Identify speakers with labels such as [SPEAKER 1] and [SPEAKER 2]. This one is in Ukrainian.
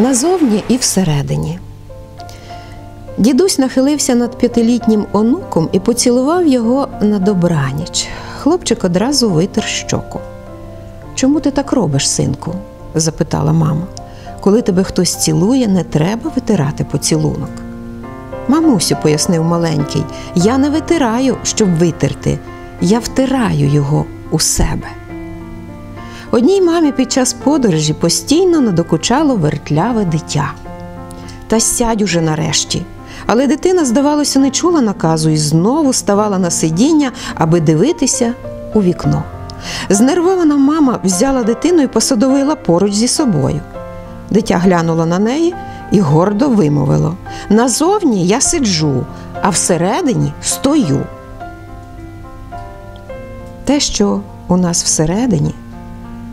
[SPEAKER 1] назовні і всередині. Дідусь нахилився над п'ятилітнім онуком і поцілував його на добраніч. Хлопчик одразу витер щоку. Чому ти так робиш, синку? запитала мама. Коли тебе хтось цілує, не треба витирати поцілунок. Мамусю, пояснив маленький, я не витираю, щоб витерти, я втираю його у себе. Одній мамі під час подорожі постійно надокучало вертляве дитя. Та сядь уже нарешті. Але дитина, здавалося, не чула наказу і знову ставала на сидіння, аби дивитися у вікно. Знервована мама взяла дитину і посадовила поруч зі собою. Дитя глянуло на неї і гордо вимовило: Назовні я сиджу, а всередині стою. Те, що у нас всередині,